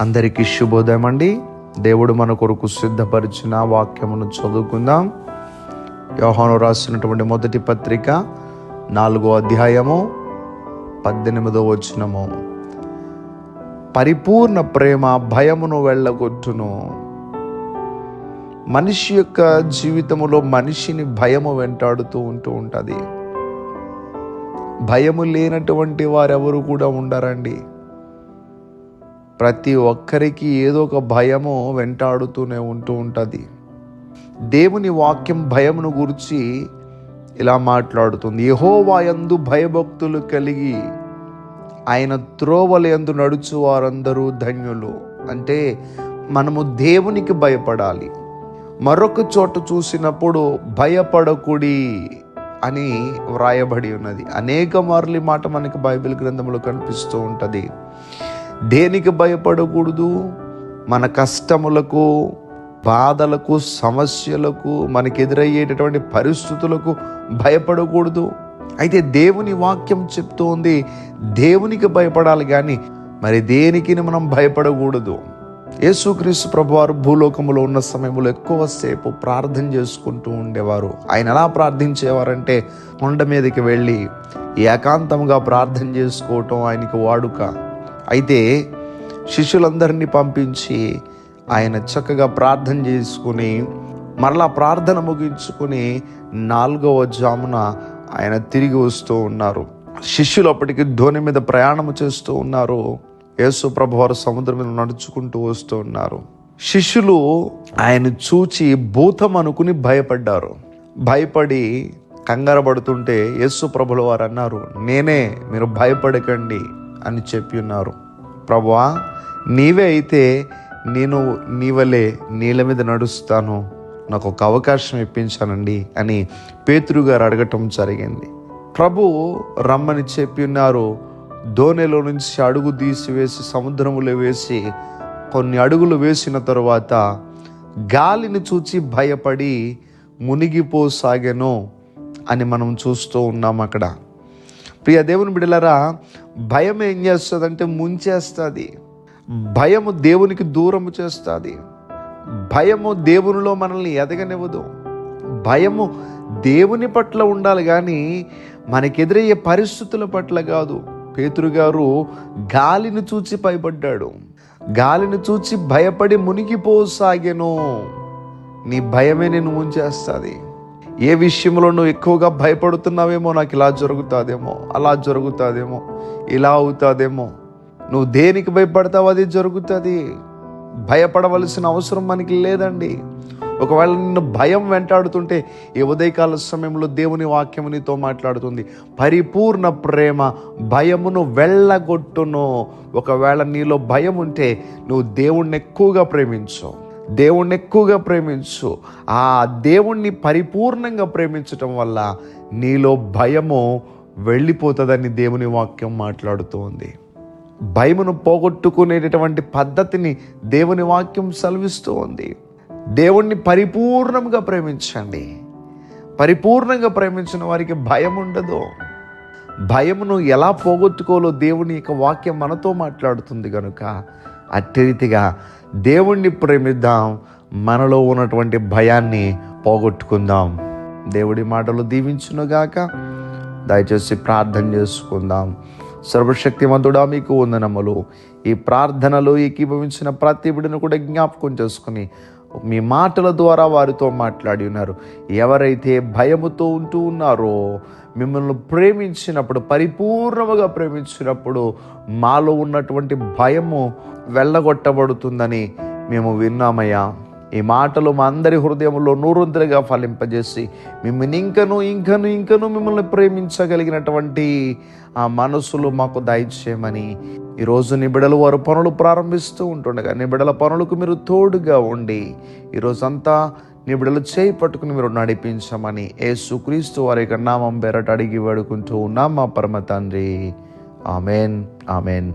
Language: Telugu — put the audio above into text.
అందరికీ శుభోదయం అండి దేవుడు మన కొరకు సిద్ధపరిచిన వాక్యమును చదువుకుందాం. యోహాను రాసినటువంటి మొదటి పత్రిక నాలుగో అధ్యాయము పద్దెనిమిదో వచనము. పరిపూర్ణ ప్రేమ భయమును వెళ్ళగొట్టును. మనిషి యొక్క జీవితములో మనిషిని భయము వెంటాడుతూ ఉంటూ ఉంటుంది. భయము లేనటువంటి వారెవరు కూడా ఉండరండి. ప్రతి ఒక్కరికి ఏదో ఒక భయము వెంటాడుతూనే ఉంటూ ఉంటుంది. దేవుని వాక్యం భయమును గురించి ఇలా మాట్లాడుతుంది. యహోవాయందు భయభక్తులు కలిగి ఆయన త్రోవలయందు నడుచు వారందరూ ధన్యులు. అంటే మనము దేవునికి భయపడాలి. మరొక చోట చూసినప్పుడు భయపడకుడి అని వ్రాయబడి ఉన్నది. అనేక మార్లు మాట మనకి బైబిల్ గ్రంథంలో కనిపిస్తూ ఉంటుంది. దేనికి భయపడకూడదు? మన కష్టములకు బాధలకు సమస్యలకు మనకు ఎదురయ్యేటటువంటి పరిస్థితులకు భయపడకూడదు. అయితే దేవుని వాక్యం చెప్తోంది దేవునికి భయపడాలి కానీ మరి దేనికి మనం భయపడకూడదు? యేసుక్రీస్తు ప్రభువారు భూలోకములో ఉన్న సమయంలో ఎక్కువసేపు ప్రార్థన చేసుకుంటూ ఉండేవారు. ఆయన ఎలా ప్రార్థించేవారంటే కొండ మీదకి వెళ్ళి ఏకాంతంగా ప్రార్థన చేసుకోవటం ఆయనకి వాడుక. అయితే శిష్యులందరినీ పంపించి ఆయన చక్కగా ప్రార్థన చేసుకుని మరలా ప్రార్థన ముగించుకుని నాలుగవ జామున ఆయన తిరిగి వస్తూ ఉన్నారు. శిష్యులు అప్పటికి ధోని మీద ప్రయాణం చేస్తూ ఉన్నారు. యేసు ప్రభు వారు సముద్రం మీద నడుచుకుంటూ వస్తూ ఉన్నారు. శిష్యులు ఆయన చూచి భూతం అనుకుని భయపడ్డారు. భయపడి కంగారపడుతుంటే యేసు ప్రభుల వారు అన్నారు నేనే మీరు భయపడకండి. అని చెప్పి ఉన్నారు. ప్రభువా నీవే అయితే నేను నీవలే నీళ్ళ మీద నడుస్తాను. నాకు ఒక అవకాశం ఇప్పించానండి అని పేతురు గారు అడగటం జరిగింది. ప్రభు రమ్మని చెప్పి ఉన్నారు. ధోనిలో నుంచి అడుగు తీసివేసి సముద్రములో వేసి కొన్ని అడుగులు వేసిన తరువాత గాలిని చూచి భయపడి మునిగిపోసాగెను అని మనం చూస్తూ ఉన్నాం అక్కడ. ప్రియ దేవుని బిడలరా భయం ఏం చేస్తుందంటే ముంచేస్తుంది. భయము దేవునికి దూరము చేస్తుంది. భయము దేవునిలో మనల్ని ఎదగనివ్వదు. భయము దేవుని పట్ల ఉండాలి కానీ మనకెదురయ్యే పరిస్థితుల పట్ల కాదు. పేతురు గారు గాలిని చూచి భయపడ్డాడు. గాలిని చూచి భయపడి మునిగిపోసాగెను. నీ భయమే నేను ముంచేస్తుంది. ఏ విషయంలో నువ్వు ఎక్కువగా భయపడుతున్నావేమో నాకు ఇలా జరుగుతుందేమో అలా జరుగుతుందేమో ఇలా అవుతుందేమో. నువ్వు దేనికి భయపడతావు అది జరుగుతుంది? భయపడవలసిన అవసరం మనకి లేదండి. ఒకవేళ నిన్ను భయం వెంటాడుతుంటే ఈ ఉదయకాల సమయంలో దేవుని వాక్యమునితో మాట్లాడుతుంది. పరిపూర్ణ ప్రేమ భయమును వెళ్ళగొట్టును. ఒకవేళ నీలో భయం ఉంటే నువ్వు దేవుణ్ణి ఎక్కువగా ప్రేమించు. దేవుణ్ణి ఎక్కువగా ప్రేమించు. ఆ దేవుణ్ణి పరిపూర్ణంగా ప్రేమించటం వల్ల నీలో భయము వెళ్ళిపోతుందని దేవుని వాక్యం మాట్లాడుతోంది. భయమును పోగొట్టుకునేటటువంటి పద్ధతిని దేవుని వాక్యం సెలవిస్తూ ఉంది దేవుణ్ణి పరిపూర్ణంగా ప్రేమించండి. పరిపూర్ణంగా ప్రేమించిన వారికి భయం ఉండదు భయమును ఎలా పోగొట్టుకోలో దేవుని యొక్క వాక్యం మనతో మాట్లాడుతుంది కనుక అట్టి రీతిగా దేవుణ్ణి ప్రేమిద్దాం. మనలో ఉన్నటువంటి భయాన్ని పోగొట్టుకుందాం. దేవుడి మాటలు దీవించునుగాక. దయచేసి ప్రార్థన చేసుకుందాం. సర్వశక్తివంతుడా మీకు వందనములు. ఈ ప్రార్థనలు ఏకీభవించిన ప్రతి బిడ్డను కూడా జ్ఞాపకం చేసుకుని మీ మాటల ద్వారా వారితో మాట్లాడి ఉన్నారు. ఎవరైతే భయముతో ఉంటూ ఉన్నారో మిమ్మల్ని ప్రేమించినప్పుడు పరిపూర్ణముగా ప్రేమించినప్పుడు మాలో ఉన్నటువంటి భయము వెళ్ళగొట్టబడుతుందని మేము విన్నామయ్యా. ఈ మాటలు మా అందరి హృదయంలో నూరొంతులుగా ఫలింపజేసి మిమ్మల్ని ఇంకను ఇంకను ఇంకను మిమ్మల్ని ప్రేమించగలిగినటువంటి ఆ మనసులు మాకు దయచేయమని ఈరోజు నిబిడల వారు పనులు ప్రారంభిస్తూ ఉంటుండగా నిబిడల పనులకు మీరు తోడుగా ఉండి ఈరోజంతా నిబిడలు చేయి పట్టుకుని మీరు నడిపించమని యేసుక్రీస్తు వారి యొక్క నామం పేరట అడిగి వేడుకుంటూ ఉన్నాం మా పరమ తండ్రి. Amen amen